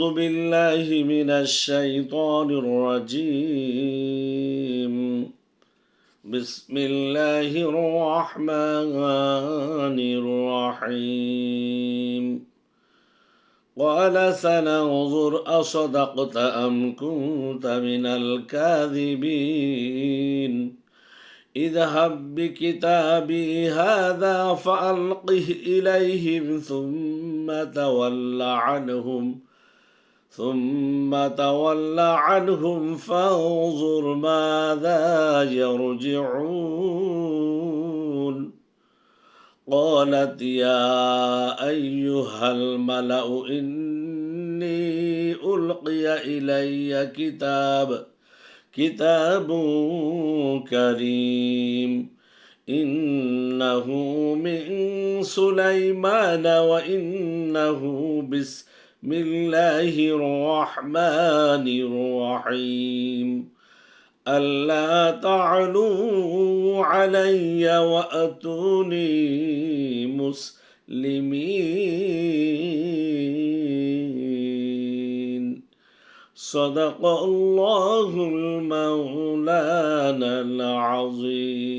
أعوذ بالله من الشيطان الرجيم. بسم الله الرحمن الرحيم. قال سننظر أصدقت أم كنت من الكاذبين. اذهب بكتابي هذا فألقه إليهم ثم تول عنهم ۖ. ثم تول عنهم فانظر ماذا يرجعون. قالت يا أيها الملأ إني ألقي إلي كتاب كتاب كريم. إنه من سليمان وإنه بسم بسم الله الرحمن الرحيم ألا تعلوا علي وأتوني مسلمين صدق الله المولانا العظيم